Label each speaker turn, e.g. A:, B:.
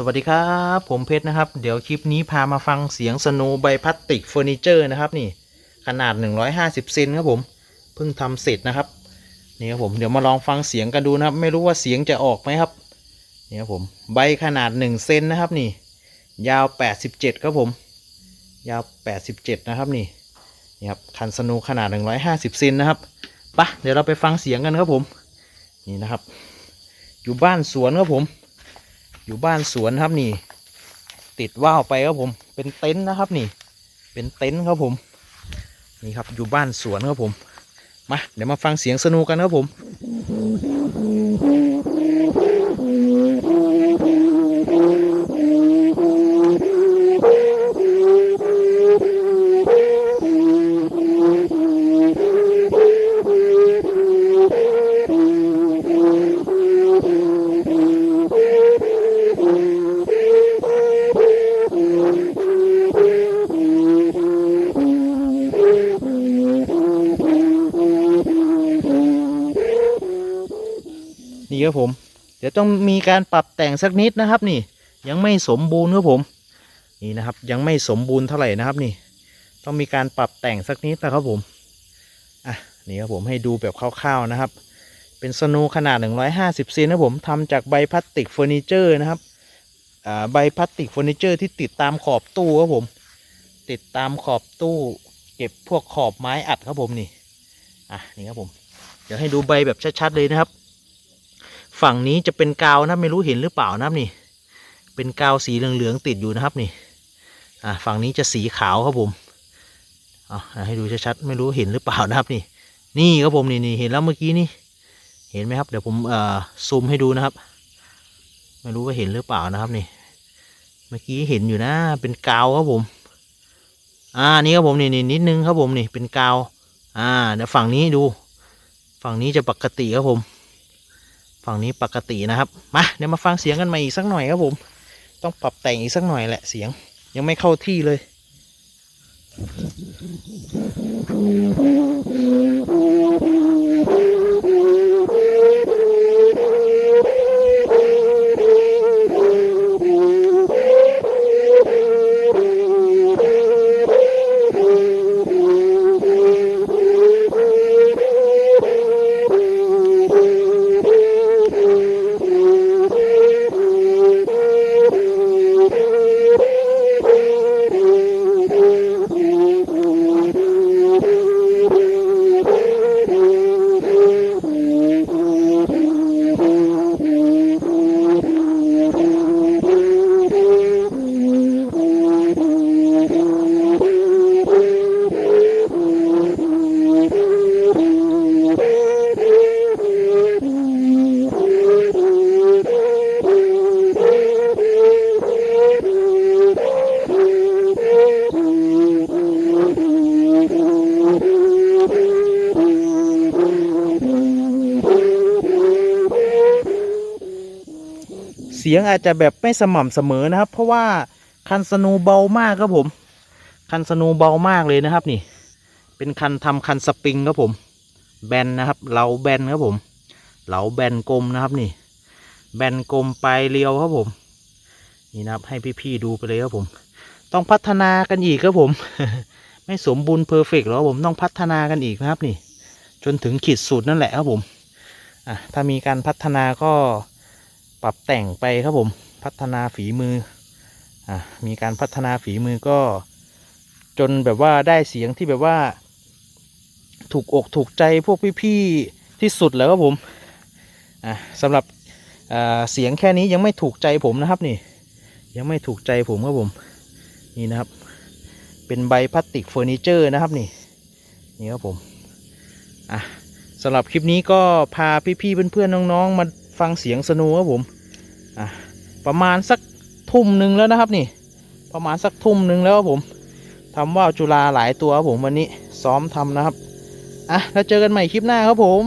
A: สวัสดีครับ ผมเพชรนะครับ เดี๋ยวคลิปนี้พามาฟังเสียงสโนใบพลาสติกเฟอร์นิเจอร์นะครับนี่ ขนาด 150 เซนครับผมเพิ่งทำเสร็จนะครับนี่ครับผมเดี๋ยวมาลองฟังเสียงกันดูนะครับ ไม่รู้ว่าเสียงจะออกไหมครับนี่ครับผมใบขนาด 1 เซนนะครับนี่ ยาว 87 ครับผม ยาว 87 นะครับนี่นี่ครับคันสโนขนาด 150 เซนนะครับปะเดี๋ยวเราไปฟังเสียงกันครับผมนี่นะครับ อยู่บ้านสวนครับผม อยู่บ้านสวนครับนี่ ติดว่าวไปครับผม เป็นเต็นท์นะครับนี่ เป็นเต็นท์ครับผม นี่ครับอยู่บ้านสวนครับผม มาเดี๋ยวมาฟังเสียงสนุกันครับผม นี่ครับผม เดี๋ยวต้องมีการปรับแต่งสักนิดนะครับ นี่ ยังไม่สมบูรณ์ครับผม นี่นะครับ ยังไม่สมบูรณ์เท่าไหร่นะครับ นี่ ต้องมีการปรับแต่งสักนิดนะครับผมอะนี่ครับผมให้ดูแบบคร่าวๆนะครับ เป็นสนูขนาด 150เซนนะผมทำจากใบพลาสติกเฟอร์นิเจอร์นะครับใบพลาสติกเฟอร์นิเจอร์ที่ติดตามขอบตู้ครับผม ติดตามขอบตู้ เก็บพวกขอบไม้อัดครับผมนี่ อะนี่ครับผม เดี๋ยวให้ดูใบแบบชัดๆเลยนะครับ ฝั่งนี้จะเป็นกาวนะไม่รู้เห็นหรือเปล่านะครับนี่ เป็นกาวสีเหลืองๆติดอยู่นะครับนี่อ่าฝั่งนี้จะสีขาวครับผมเอาให้ดูชัดๆไม่รู้เห็นหรือเปล่านะครับนี่ นี่ครับผมนี่นี่เห็นแล้วเมื่อกี้นี่ เห็นไหมครับเดี๋ยวผมเอ่อซูมให้ดูนะครับ ไม่รู้ว่าเห็นหรือเปล่านะครับนี่ เมื่อกี้เห็นอยู่นะ เป็นกาวครับผมอ่านี่ครับผมนี่นี่นิดนึงครับผมนี่เป็นกาว อ่าเดี๋ยวฝั่งนี้ดู ฝั่งนี้จะปกติครับผม ฝั่งนี้ปกตินะครับมาเดี๋ยวมาฟังเสียงกันใหม่อีกสักหน่อยครับผม ต้องปรับแต่งอีกสักหน่อยแหละเสียง ยังไม่เข้าที่เลยเสียงอาจจะแบบไม่สม่ำเสมอนะครับ เพราะว่าคันสนูเบามากครับผม คันสนูเบามากเลยนะครับ นี่ เป็นคันทำคันสปริงครับผม แบนนะครับเหลาแบนครับผมเหลาแบนกลมนะครับนี่ แบนกลมไปเรียวครับผม นี่นะครับให้พี่ๆดูไปเลยครับผม ต้องพัฒนากันอีกครับผม ไม่สมบูรณ์เพอร์เฟกต์หรอกครับผมต้องพัฒนากันอีกนะครับนี่ จนถึงขีดสุดนั่นแหละครับผมอะถ้ามีการพัฒนาก็ ปรับแต่งไปครับผมพัฒนาฝีมืออะมีการพัฒนาฝีมือก็ จนแบบว่าได้เสียงที่แบบว่า ถูกอกถูกใจพวกพี่ๆที่สุดแล้วครับผมอะสำหรับอ่าเสียงแค่นี้ยังไม่ถูกใจผมนะครับนี่ ยังไม่ถูกใจผมครับผมนี่นะครับ เป็นใบพลาสติกเฟอร์นิเจอร์นะครับนี่นี่ครับผมอะสำหรับคลิปนี้ก็พาพี่ๆเพื่อนๆน้องๆมา ฟังเสียงสนูครับผมอะประมาณสักทุ่มหนึ่งแล้วนะครับนี่ ประมาณสักทุ่มหนึ่งแล้วครับผมทำว่าวจุฬาหลายตัวครับผมวันนี้ซ้อมทำนะครับอะแล้วเจอกันใหม่คลิปหน้าครับผม